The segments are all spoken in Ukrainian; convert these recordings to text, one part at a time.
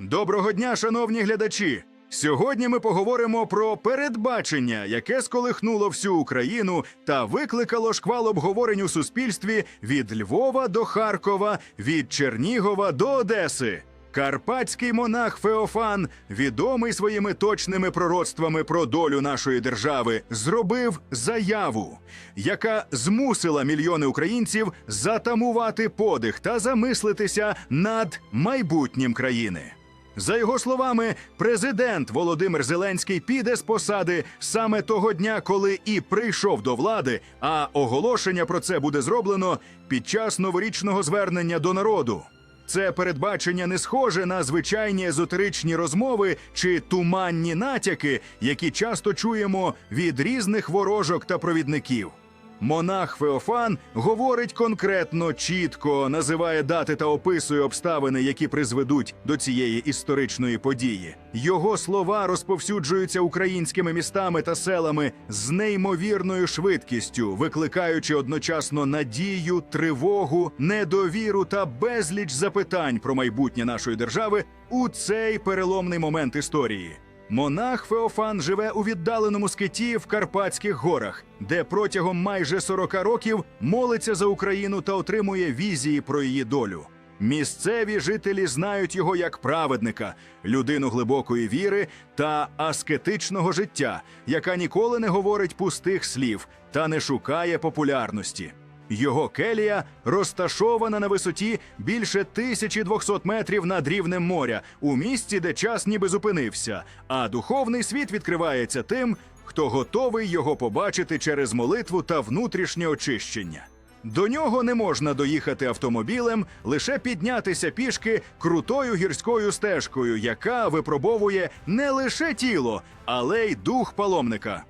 Доброго дня, шановні глядачі! Сьогодні ми поговоримо про передбачення, яке сколихнуло всю Україну та викликало шквал обговорень у суспільстві від Львова до Харкова, від Чернігова до Одеси. Карпатський монах Феофан, відомий своїми точними пророцтвами про долю нашої держави, зробив заяву, яка змусила мільйони українців затамувати подих та замислитися над майбутнім країни. За його словами, президент Володимир Зеленський піде з посади саме того дня, коли і прийшов до влади. А оголошення про це буде зроблено під час новорічного звернення до народу. Це передбачення не схоже на звичайні езотеричні розмови чи туманні натяки, які часто чуємо від різних ворожок та провідників. Монах Феофан говорить конкретно, чітко, називає дати та описує обставини, які призведуть до цієї історичної події. Його слова розповсюджуються українськими містами та селами з неймовірною швидкістю, викликаючи одночасно надію, тривогу, недовіру та безліч запитань про майбутнє нашої держави у цей переломний момент історії. Монах Феофан живе у віддаленому скиті в Карпатських горах, де протягом майже 40 років молиться за Україну та отримує візії про її долю. Місцеві жителі знають його як праведника, людину глибокої віри та аскетичного життя, яка ніколи не говорить пустих слів та не шукає популярності. Його келія розташована на висоті більше 1200 метрів над рівнем моря, у місці, де час ніби зупинився, а духовний світ відкривається тим, хто готовий його побачити через молитву та внутрішнє очищення. До нього не можна доїхати автомобілем, лише піднятися пішки крутою гірською стежкою, яка випробовує не лише тіло, але й дух паломника.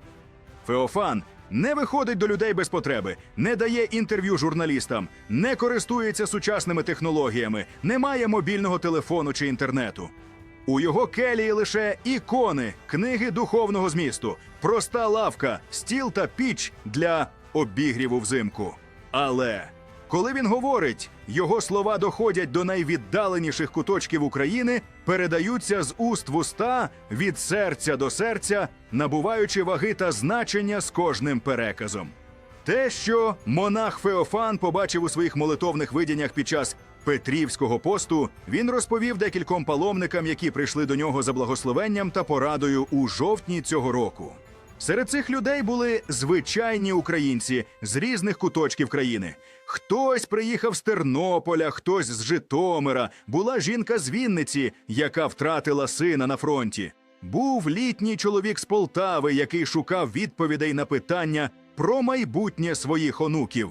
Феофан не виходить до людей без потреби, не дає інтерв'ю журналістам, не користується сучасними технологіями, не має мобільного телефону чи інтернету. У його келії лише ікони, книги духовного змісту, проста лавка, стіл та піч для обігріву взимку. Але коли він говорить, його слова доходять до найвіддаленіших куточків України, передаються з уст в уста від серця до серця, набуваючи ваги та значення з кожним переказом. Те, що монах Феофан побачив у своїх молитовних видіннях під час Петрівського посту, він розповів декільком паломникам, які прийшли до нього за благословенням та порадою у жовтні цього року. Серед цих людей були звичайні українці з різних куточків країни. Хтось приїхав з Тернополя, хтось з Житомира. Була жінка з Вінниці, яка втратила сина на фронті. Був літній чоловік з Полтави, який шукав відповідей на питання про майбутнє своїх онуків.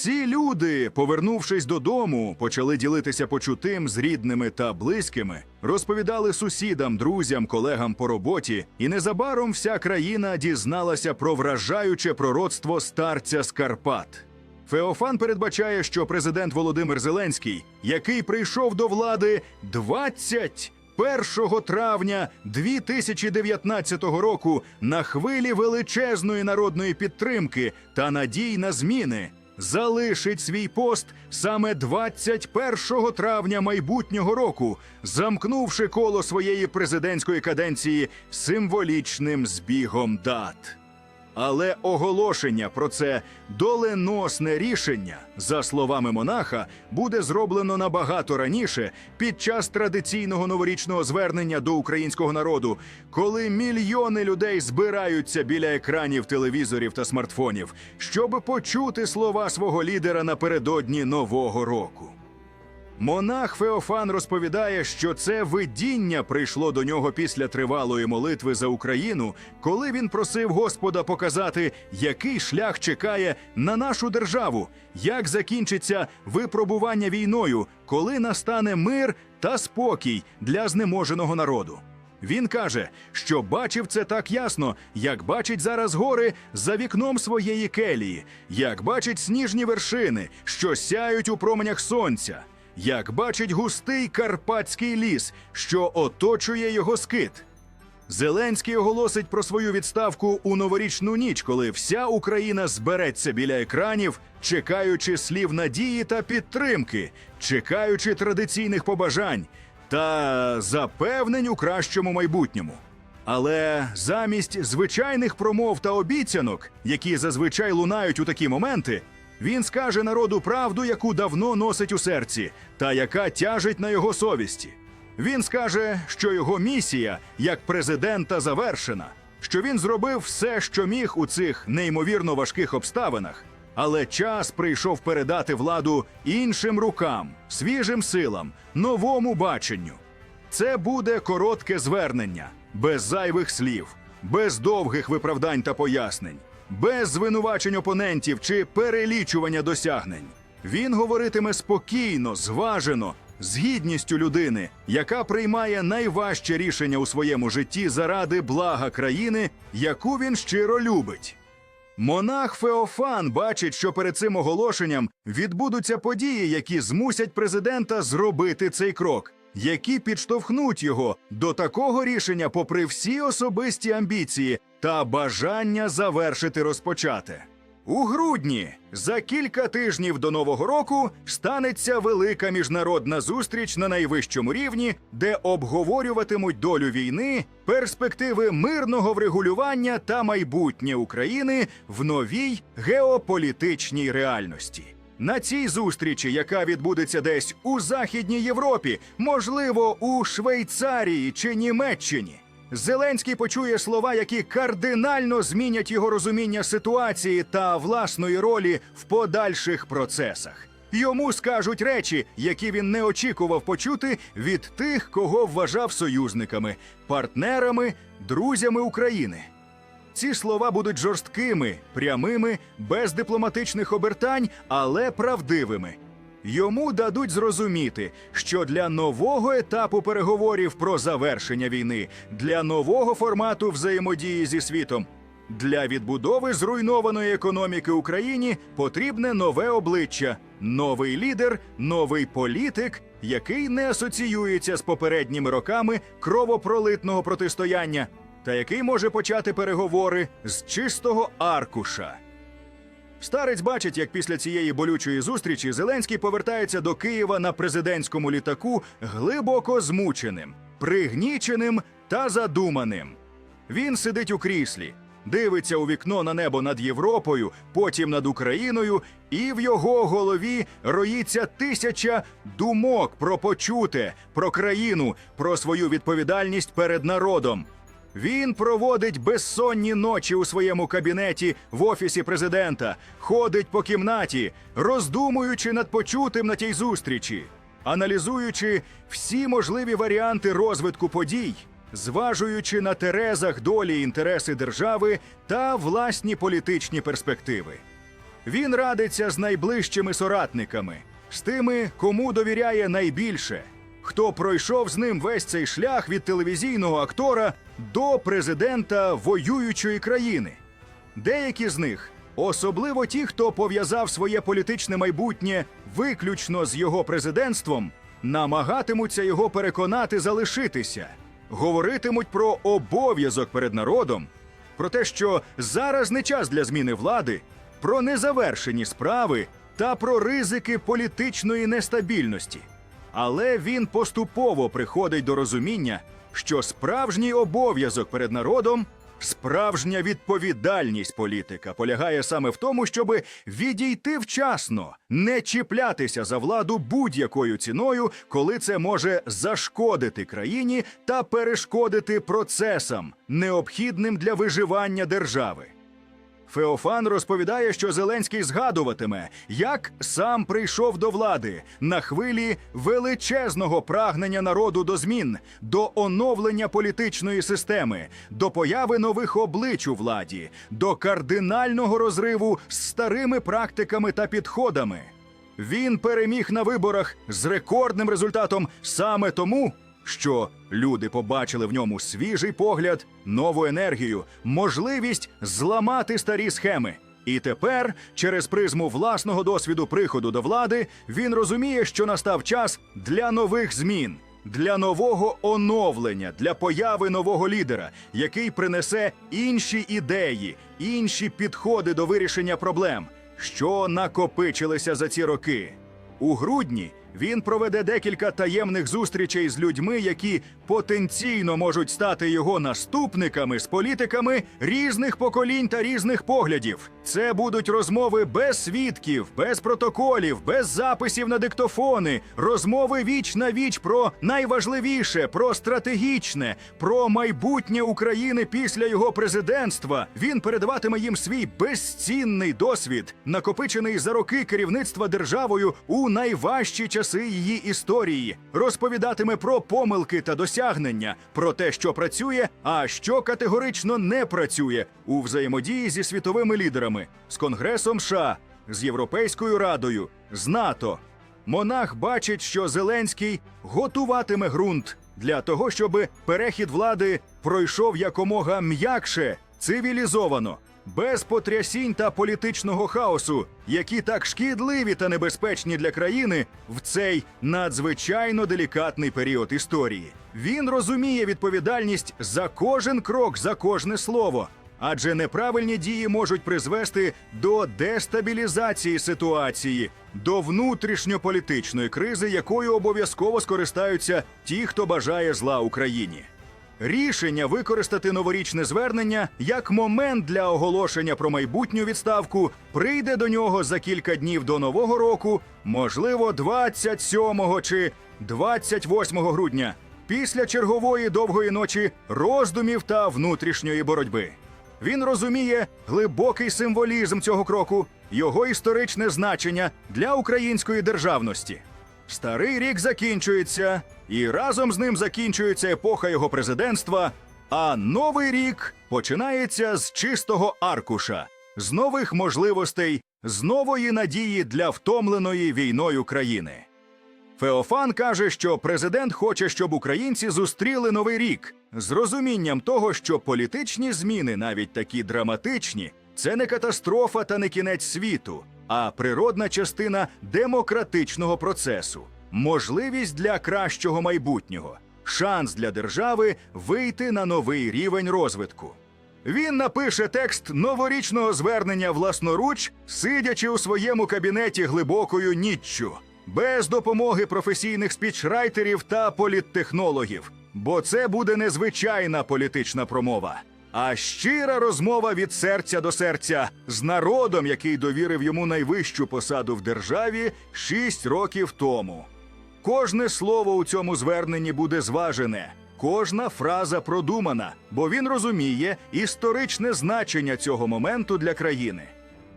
Ці люди, повернувшись додому, почали ділитися почутим з рідними та близькими, розповідали сусідам, друзям, колегам по роботі, і незабаром вся країна дізналася про вражаюче пророцтво старця з Карпат. Феофан передбачає, що президент Володимир Зеленський, який прийшов до влади 21 травня 2019 року на хвилі величезної народної підтримки та надій на зміни, залишить свій пост саме 21 травня майбутнього року, замкнувши коло своєї президентської каденції символічним збігом дат. Але оголошення про це доленосне рішення, за словами монаха, буде зроблено набагато раніше під час традиційного новорічного звернення до українського народу, коли мільйони людей збираються біля екранів телевізорів та смартфонів, щоб почути слова свого лідера напередодні нового року. Монах Феофан розповідає, що це видіння прийшло до нього після тривалої молитви за Україну, коли він просив Господа показати, який шлях чекає на нашу державу, як закінчиться випробування війною, коли настане мир та спокій для знеможеного народу. Він каже, що бачив це так ясно, як бачить зараз гори за вікном своєї келії, як бачить сніжні вершини, що сяють у променях сонця як бачить густий карпатський ліс, що оточує його скит. Зеленський оголосить про свою відставку у новорічну ніч, коли вся Україна збереться біля екранів, чекаючи слів надії та підтримки, чекаючи традиційних побажань. та запевнень у кращому майбутньому. Але замість звичайних промов та обіцянок, які зазвичай лунають у такі моменти, він скаже народу правду, яку давно носить у серці, та яка тяжить на його совісті. Він скаже, що його місія як президента завершена, що він зробив все, що міг у цих неймовірно важких обставинах. Але час прийшов передати владу іншим рукам, свіжим силам, новому баченню. Це буде коротке звернення, без зайвих слів, без довгих виправдань та пояснень, без звинувачень опонентів чи перелічування досягнень. Він говоритиме спокійно, зважено, з гідністю людини, яка приймає найважче рішення у своєму житті заради блага країни, яку він щиро любить. Монах Феофан бачить, що перед цим оголошенням відбудуться події, які змусять президента зробити цей крок, які підштовхнуть його до такого рішення, попри всі особисті амбіції та бажання завершити розпочате. У грудні за кілька тижнів до нового року станеться велика міжнародна зустріч на найвищому рівні, де обговорюватимуть долю війни, перспективи мирного врегулювання та майбутнє України в новій геополітичній реальності. На цій зустрічі, яка відбудеться десь у Західній Європі, можливо, у Швейцарії чи Німеччині. Зеленський почує слова, які кардинально змінять його розуміння ситуації та власної ролі в подальших процесах. Йому скажуть речі, які він не очікував почути від тих, кого вважав союзниками, партнерами, друзями України. Ці слова будуть жорсткими, прямими, без дипломатичних обертань, але правдивими. Йому дадуть зрозуміти, що для нового етапу переговорів про завершення війни, для нового формату взаємодії зі світом, для відбудови зруйнованої економіки Україні потрібне нове обличчя, новий лідер, новий політик, який не асоціюється з попередніми роками кровопролитного протистояння, та який може почати переговори з чистого аркуша. Старець бачить, як після цієї болючої зустрічі Зеленський повертається до Києва на президентському літаку глибоко змученим, пригніченим та задуманим. Він сидить у кріслі, дивиться у вікно на небо над Європою, потім над Україною, і в його голові роїться тисяча думок про почуте, про країну, про свою відповідальність перед народом. Він проводить безсонні ночі у своєму кабінеті в офісі президента, ходить по кімнаті, роздумуючи над почутим на тій зустрічі, аналізуючи всі можливі варіанти розвитку подій, зважуючи на терезах долі інтереси держави та власні політичні перспективи. Він радиться з найближчими соратниками, з тими, кому довіряє найбільше, хто пройшов з ним весь цей шлях від телевізійного актора до президента воюючої країни. Деякі з них, особливо ті, хто пов'язав своє політичне майбутнє виключно з його президентством, намагатимуться його переконати залишитися, говоритимуть про обов'язок перед народом, про те, що зараз не час для зміни влади, про незавершені справи та про ризики політичної нестабільності. Але він поступово приходить до розуміння, що справжній обов'язок перед народом, справжня відповідальність політика полягає саме в тому, щоб відійти вчасно, не чіплятися за владу будь-якою ціною, коли це може зашкодити країні та перешкодити процесам, необхідним для виживання держави. Феофан розповідає, що Зеленський згадуватиме, як сам прийшов до влади на хвилі величезного прагнення народу до змін, до оновлення політичної системи, до появи нових облич у владі, до кардинального розриву з старими практиками та підходами. Він переміг на виборах з рекордним результатом саме тому, що люди побачили в ньому свіжий погляд, нову енергію, можливість зламати старі схеми. І тепер, через призму власного досвіду приходу до влади, він розуміє, що настав час для нових змін, для нового оновлення, для появи нового лідера, який принесе інші ідеї, інші підходи до вирішення проблем, що накопичилися за ці роки. У грудні Він проведе декілька таємних зустрічей з людьми, які потенційно можуть стати його наступниками з політиками різних поколінь та різних поглядів. Це будуть розмови без свідків, без протоколів, без записів на диктофони, розмови віч на віч про найважливіше, про стратегічне, про майбутнє України після його президентства. Він передаватиме їм свій безцінний досвід, накопичений за роки керівництва державою у найважчі часи її історії, розповідатиме про помилки та досягнення, про те, що працює, а що категорично не працює у взаємодії зі світовими лідерами, з Конгресом США, з Європейською Радою, з НАТО. Монах бачить, що Зеленський готуватиме ґрунт для того, щоб перехід влади пройшов якомога м'якше, цивілізовано, без потрясінь та політичного хаосу, які так шкідливі та небезпечні для країни в цей надзвичайно делікатний період історії. Він розуміє відповідальність за кожен крок, за кожне слово. Адже неправильні дії можуть призвести до дестабілізації ситуації, до внутрішньополітичної кризи, якою обов'язково скористаються ті, хто бажає зла Україні. Рішення використати новорічне звернення як момент для оголошення про майбутню відставку прийде до нього за кілька днів до нового року, можливо, 27 чи 28 грудня, після чергової довгої ночі роздумів та внутрішньої боротьби. Він розуміє глибокий символізм цього кроку, його історичне значення для української державності. Старий рік закінчується, і разом з ним закінчується епоха його президентства. А новий рік починається з чистого аркуша, з нових можливостей, з нової надії для втомленої війною країни. Феофан каже, що президент хоче, щоб українці зустріли новий рік. З розумінням того, що політичні зміни, навіть такі драматичні, це не катастрофа та не кінець світу, а природна частина демократичного процесу, можливість для кращого майбутнього, шанс для держави вийти на новий рівень розвитку. Він напише текст новорічного звернення власноруч, сидячи у своєму кабінеті глибокою ніччю, без допомоги професійних спічрайтерів та політтехнологів, бо це буде незвичайна політична промова, а щира розмова від серця до серця з народом, який довірив йому найвищу посаду в державі шість років тому. Кожне слово у цьому зверненні буде зважене, кожна фраза продумана, бо він розуміє історичне значення цього моменту для країни.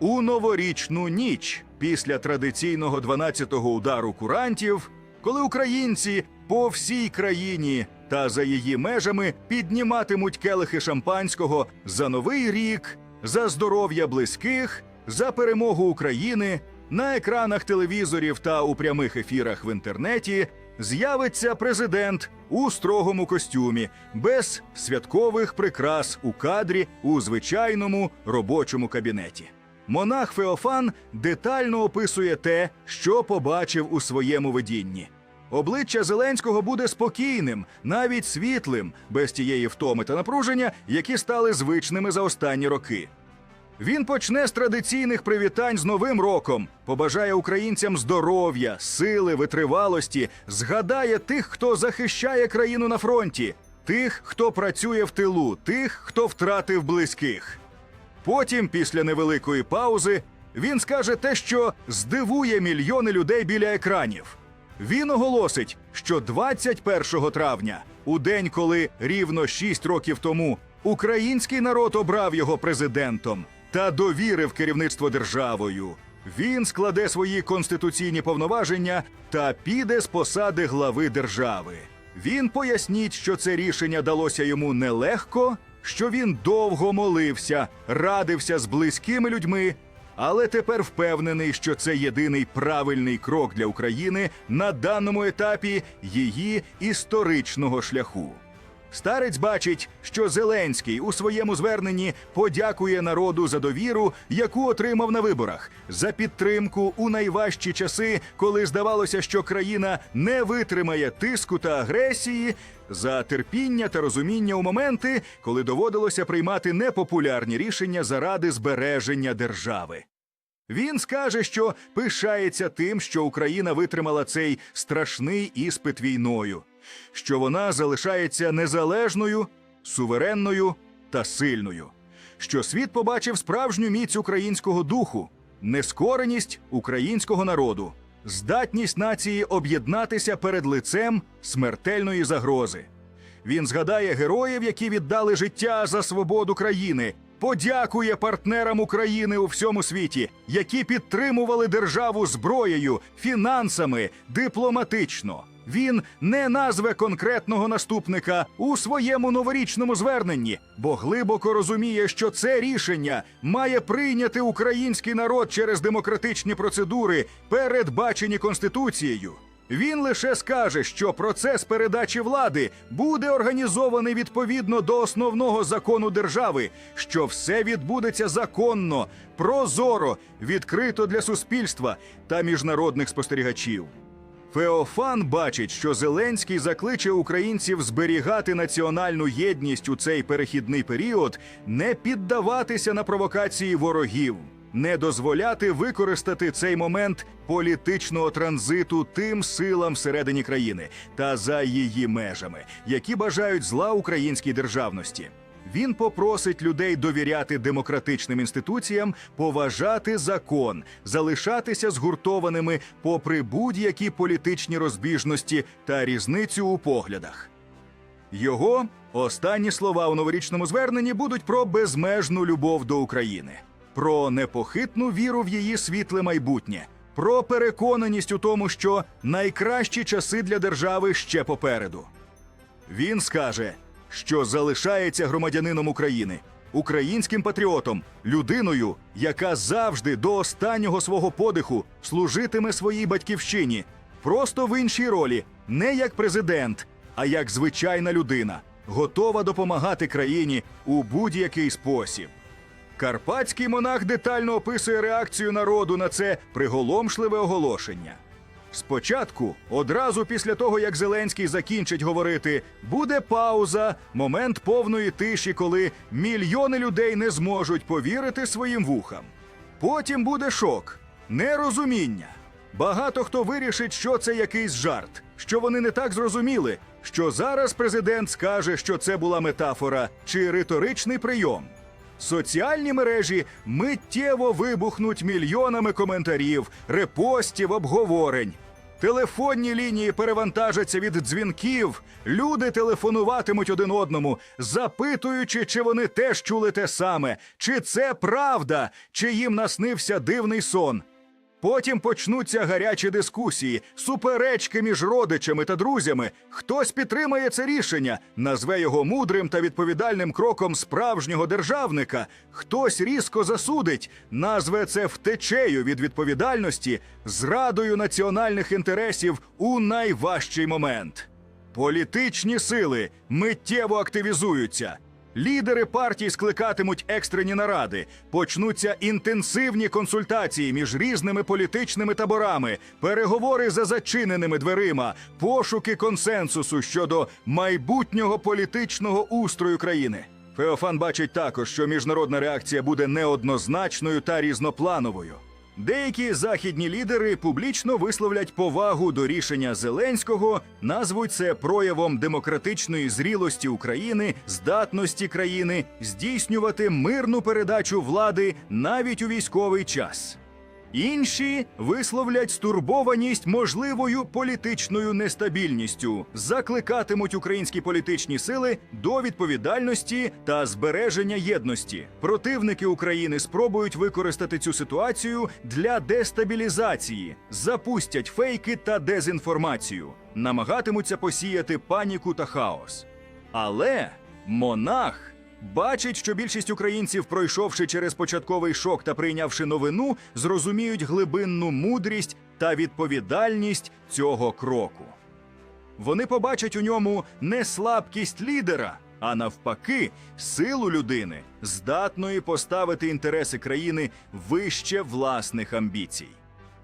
У новорічну ніч після традиційного 12-го удару курантів, коли українці по всій країні та за її межами підніматимуть келихи шампанського за новий рік, за здоров'я близьких, за перемогу України, на екранах телевізорів та у прямих ефірах в інтернеті з'явиться президент у строгому костюмі, без святкових прикрас у кадрі у звичайному робочому кабінеті. Монах Феофан детально описує те, що побачив у своєму видінні. Обличчя Зеленського буде спокійним, навіть світлим, без тієї втоми та напруження, які стали звичними за останні роки. Він почне з традиційних привітань з Новим роком, побажає українцям здоров'я, сили, витривалості, згадає тих, хто захищає країну на фронті, тих, хто працює в тилу, тих, хто втратив близьких. Потім, після невеликої паузи, він скаже те, що здивує мільйони людей біля екранів. Він оголосить, що 21 травня, у день, коли рівно 6 років тому український народ обрав його президентом та довірив керівництво державою, він складе свої конституційні повноваження та піде з посади глави держави. Він поясніть, що це рішення далося йому нелегко, що він довго молився, радився з близькими людьми, але тепер впевнений, що це єдиний правильний крок для України на даному етапі її історичного шляху. Старець бачить, що Зеленський у своєму зверненні подякує народу за довіру, яку отримав на виборах, за підтримку у найважчі часи, коли здавалося, що країна не витримає тиску та агресії, за терпіння та розуміння у моменти, коли доводилося приймати непопулярні рішення заради збереження держави. Він скаже, що пишається тим, що Україна витримала цей страшний іспит війною, що вона залишається незалежною, суверенною та сильною, що світ побачив справжню міць українського духу, нескореність українського народу, здатність нації об'єднатися перед лицем смертельної загрози. Він згадає героїв, які віддали життя за свободу країни, подякує партнерам України у всьому світі, які підтримували державу зброєю, фінансами, дипломатично. Він не назве конкретного наступника у своєму новорічному зверненні, бо глибоко розуміє, що це рішення має прийняти український народ через демократичні процедури, передбачені конституцією. Він лише скаже, що процес передачі влади буде організований відповідно до основного закону держави, що все відбудеться законно, прозоро, відкрито для суспільства та міжнародних спостерігачів. Феофан бачить, що Зеленський закличе українців зберігати національну єдність у цей перехідний період, не піддаватися на провокації ворогів, не дозволяти використати цей момент політичного транзиту тим силам всередині країни та за її межами, які бажають зла українській державності. Він попросить людей довіряти демократичним інституціям, поважати закон, залишатися згуртованими попри будь-які політичні розбіжності та різницю у поглядах. Його останні слова у новорічному зверненні будуть про безмежну любов до України, про непохитну віру в її світле майбутнє, про переконаність у тому, що найкращі часи для держави ще попереду. Він скаже, що залишається громадянином України, українським патріотом, людиною, яка завжди до останнього свого подиху служитиме своїй батьківщині, просто в іншій ролі, не як президент, а як звичайна людина, готова допомагати країні у будь-який спосіб. Карпатський монах детально описує реакцію народу на це приголомшливе оголошення. Спочатку, одразу після того, як Зеленський закінчить говорити, буде пауза, момент повної тиші, коли мільйони людей не зможуть повірити своїм вухам. Потім буде шок, нерозуміння. Багато хто вирішить, що це якийсь жарт, що вони не так зрозуміли, що зараз президент скаже, що це була метафора чи риторичний прийом. Соціальні мережі миттєво вибухнуть мільйонами коментарів, репостів, обговорень. Телефонні лінії перевантажаться від дзвінків. Люди телефонуватимуть один одному, запитуючи, чи вони теж чули те саме, чи це правда, чи їм наснився дивний сон. Потім почнуться гарячі дискусії, суперечки між родичами та друзями. Хтось підтримає це рішення, назве його мудрим та відповідальним кроком справжнього державника. Хтось різко засудить, назве це втечею від відповідальності, зрадою національних інтересів у найважчий момент. Політичні сили миттєво активізуються. Лідери партій скликатимуть екстрені наради, почнуться інтенсивні консультації між різними політичними таборами, переговори за зачиненими дверима, пошуки консенсусу щодо майбутнього політичного устрою країни. Феофан бачить також, що міжнародна реакція буде неоднозначною та різноплановою. Деякі західні лідери публічно висловлять повагу до рішення Зеленського, назвуть це проявом демократичної зрілості України, здатності країни здійснювати мирну передачу влади навіть у військовий час. Інші висловлять стурбованість можливою політичною нестабільністю, закликатимуть українські політичні сили до відповідальності та збереження єдності. Противники України спробують використати цю ситуацію для дестабілізації, запустять фейки та дезінформацію, намагатимуться посіяти паніку та хаос. Але монах бачить, що більшість українців, пройшовши через початковий шок та прийнявши новину, зрозуміють глибинну мудрість та відповідальність цього кроку. Вони побачать у ньому не слабкість лідера, а навпаки, силу людини, здатної поставити інтереси країни вище власних амбіцій.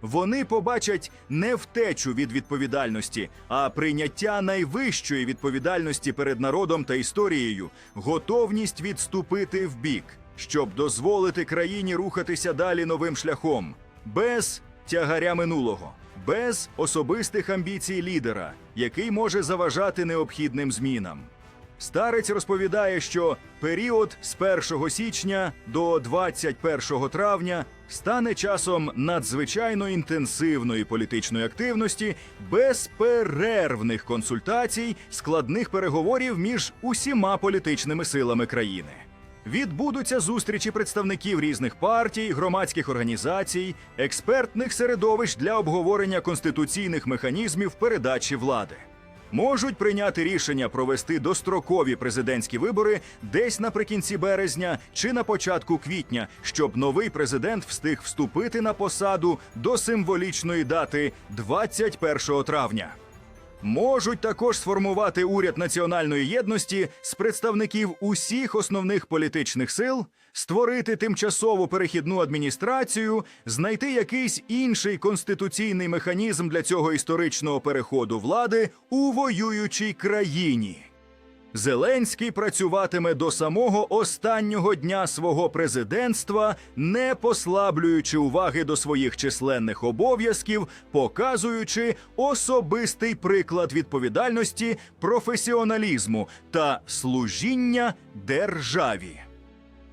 Вони побачать не втечу від відповідальності, а прийняття найвищої відповідальності перед народом та історією, готовність відступити вбік, щоб дозволити країні рухатися далі новим шляхом, без тягаря минулого, без особистих амбіцій лідера, який може заважати необхідним змінам. Старець розповідає, що період з 1 січня до 21 травня стане часом надзвичайно інтенсивної політичної активності, безперервних консультацій, складних переговорів між усіма політичними силами країни. Відбудуться зустрічі представників різних партій, громадських організацій, експертних середовищ для обговорення конституційних механізмів передачі влади можуть прийняти рішення провести дострокові президентські вибори десь наприкінці березня чи на початку квітня, щоб новий президент встиг вступити на посаду до символічної дати 21 травня. Можуть також сформувати уряд національної єдності з представників усіх основних політичних сил, створити тимчасову перехідну адміністрацію, знайти якийсь інший конституційний механізм для цього історичного переходу влади у воюючій країні. Зеленський працюватиме до самого останнього дня свого президентства, не послаблюючи уваги до своїх численних обов'язків, показуючи особистий приклад відповідальності, професіоналізму та служіння державі.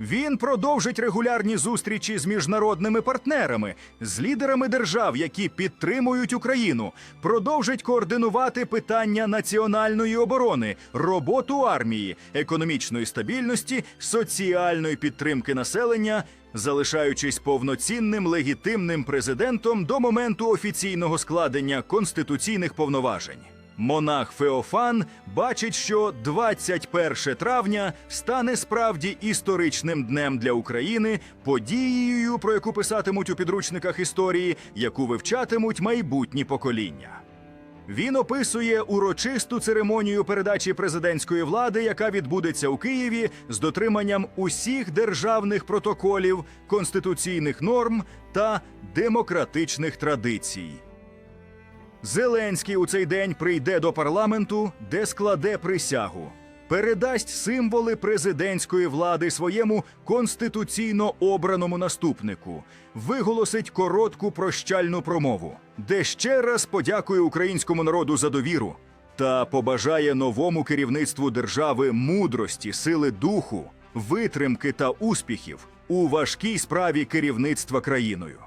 Він продовжить регулярні зустрічі з міжнародними партнерами, з лідерами держав, які підтримують Україну, продовжить координувати питання національної оборони, роботу армії, економічної стабільності, соціальної підтримки населення, залишаючись повноцінним легітимним президентом до моменту офіційного складення конституційних повноважень. Монах Феофан бачить, що 21 травня стане справді історичним днем для України, подією, про яку писатимуть у підручниках історії, яку вивчатимуть майбутні покоління. Він описує урочисту церемонію передачі президентської влади, яка відбудеться у Києві з дотриманням усіх державних протоколів, конституційних норм та демократичних традицій. Зеленський у цей день прийде до парламенту, де складе присягу, передасть символи президентської влади своєму конституційно обраному наступнику, виголосить коротку прощальну промову, де ще раз подякує українському народу за довіру та побажає новому керівництву держави мудрості, сили духу, витримки та успіхів у важкій справі керівництва країною.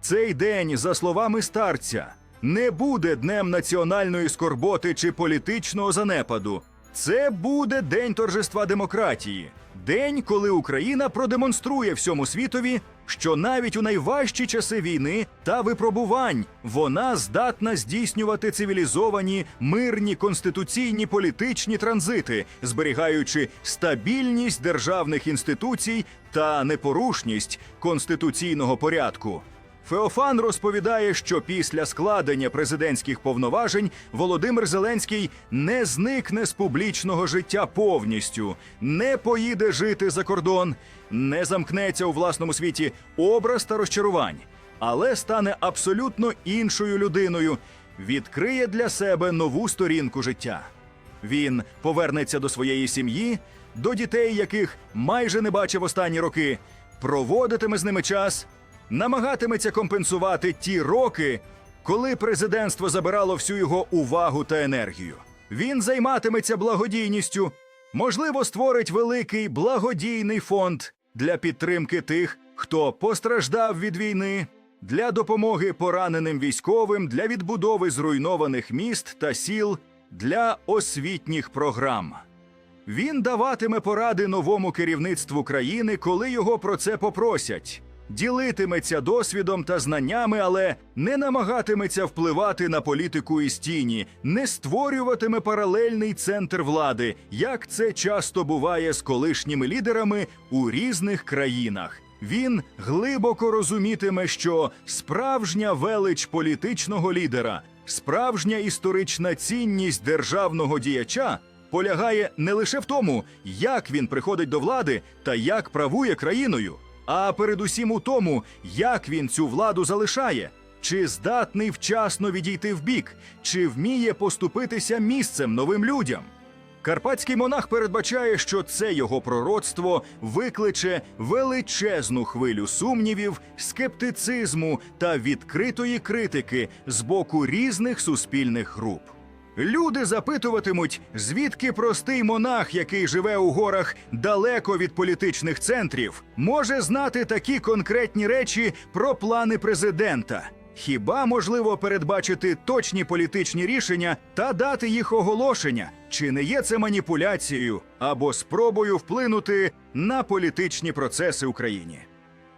Цей день, за словами старця, не буде днем національної скорботи чи політичного занепаду. Це буде день торжества демократії, день, коли Україна продемонструє всьому світові, що навіть у найважчі часи війни та випробувань вона здатна здійснювати цивілізовані, мирні, конституційні політичні транзити, зберігаючи стабільність державних інституцій та непорушність конституційного порядку. Феофан розповідає, що після складення президентських повноважень Володимир Зеленський не зникне з публічного життя повністю, не поїде жити за кордон, не замкнеться у власному світі образ та розчарувань, але стане абсолютно іншою людиною, відкриє для себе нову сторінку життя. Він повернеться до своєї сім'ї, до дітей, яких майже не бачив останні роки, проводитиме з ними час намагатиметься компенсувати ті роки, коли президентство забирало всю його увагу та енергію. Він займатиметься благодійністю, можливо, створить великий благодійний фонд для підтримки тих, хто постраждав від війни, для допомоги пораненим військовим, для відбудови зруйнованих міст та сіл, для освітніх програм. Він даватиме поради новому керівництву країни, коли його про це попросять ділитиметься досвідом та знаннями, але не намагатиметься впливати на політику із тіні, не створюватиме паралельний центр влади, як це часто буває з колишніми лідерами у різних країнах. Він глибоко розумітиме, що справжня велич політичного лідера, справжня історична цінність державного діяча полягає не лише в тому, як він приходить до влади та як правує країною а передусім у тому, як він цю владу залишає, чи здатний вчасно відійти вбік, чи вміє поступитися місцем новим людям. Карпатський монах передбачає, що це його пророцтво викличе величезну хвилю сумнівів, скептицизму та відкритої критики з боку різних суспільних груп. Люди запитуватимуть, звідки простий монах, який живе у горах далеко від політичних центрів, може знати такі конкретні речі про плани президента. Хіба можливо передбачити точні політичні рішення та дати їх оголошення? Чи не є це маніпуляцією або спробою вплинути на політичні процеси в Україні?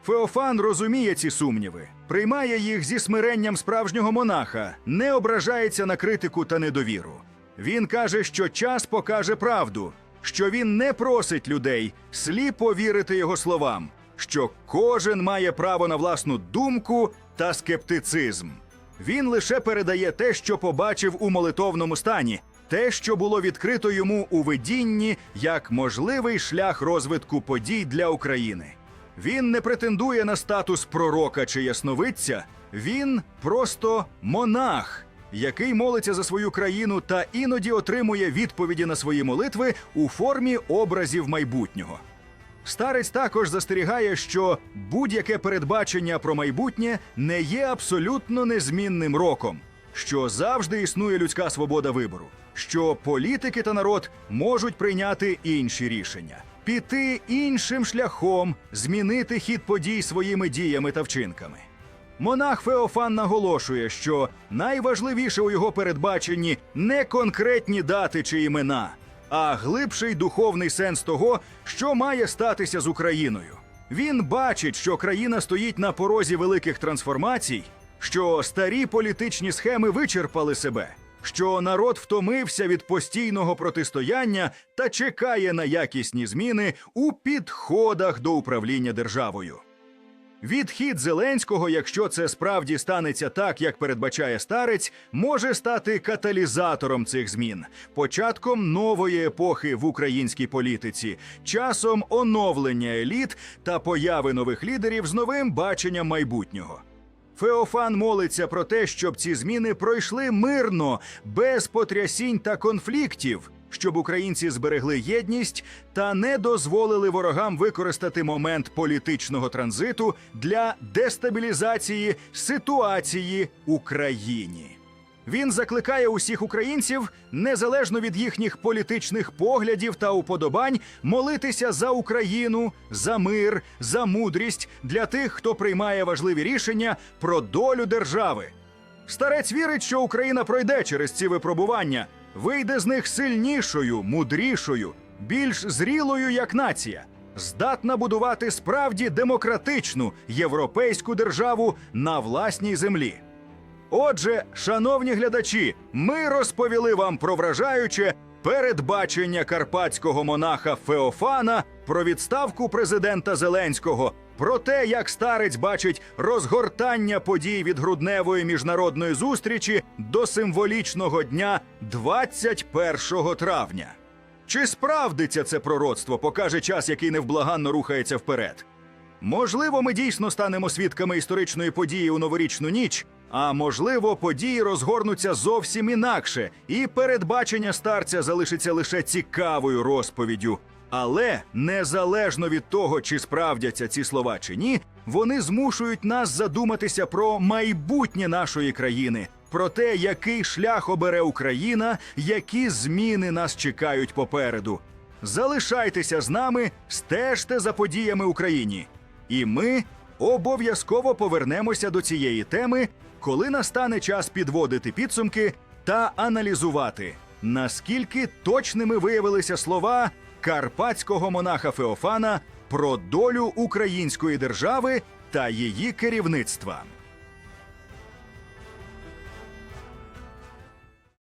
Феофан розуміє ці сумніви, приймає їх зі смиренням справжнього монаха, не ображається на критику та недовіру. Він каже, що час покаже правду, що він не просить людей сліпо вірити його словам, що кожен має право на власну думку та скептицизм. Він лише передає те, що побачив у молитовному стані, те, що було відкрито йому у видінні як можливий шлях розвитку подій для України. Він не претендує на статус пророка чи ясновидця, він просто монах, який молиться за свою країну та іноді отримує відповіді на свої молитви у формі образів майбутнього. Старець також застерігає, що будь-яке передбачення про майбутнє не є абсолютно незмінним роком, що завжди існує людська свобода вибору, що політики та народ можуть прийняти інші рішення, піти іншим шляхом, змінити хід подій своїми діями та вчинками. Монах Феофан наголошує, що найважливіше у його передбаченні не конкретні дати чи імена, а глибший духовний сенс того, що має статися з Україною. Він бачить, що країна стоїть на порозі великих трансформацій, що старі політичні схеми вичерпали себе, що народ втомився від постійного протистояння та чекає на якісні зміни у підходах до управління державою. Відхід Зеленського, якщо це справді станеться так, як передбачає старець, може стати каталізатором цих змін, початком нової епохи в українській політиці, часом оновлення еліт та появи нових лідерів з новим баченням майбутнього. Феофан молиться про те, щоб ці зміни пройшли мирно, без потрясінь та конфліктів, щоб українці зберегли єдність та не дозволили ворогам використати момент політичного транзиту для дестабілізації ситуації в Україні. Він закликає усіх українців, незалежно від їхніх політичних поглядів та уподобань, молитися за Україну, за мир, за мудрість для тих, хто приймає важливі рішення про долю держави. Старець вірить, що Україна пройде через ці випробування, вийде з них сильнішою, мудрішою, більш зрілою як нація, здатна будувати справді демократичну європейську державу на власній землі. Отже, шановні глядачі, ми розповіли вам про вражаюче передбачення карпатського монаха Феофана про відставку президента Зеленського, про те, як старець бачить розгортання подій від грудневої міжнародної зустрічі до символічного дня 21 травня. Чи справдиться це пророцтво, покаже час, який невблаганно рухається вперед? Можливо, ми дійсно станемо свідками історичної події у новорічну ніч, а можливо, події розгорнуться зовсім інакше, і передбачення старця залишиться лише цікавою розповіддю. Але незалежно від того, чи справдяться ці слова чи ні, вони змушують нас задуматися про майбутнє нашої країни, про те, який шлях обере Україна, які зміни нас чекають попереду. Залишайтеся з нами, стежте за подіями Україні. І ми обов'язково повернемося до цієї теми, коли настане час підводити підсумки та аналізувати, наскільки точними виявилися слова карпатського монаха Феофана про долю української держави та її керівництва.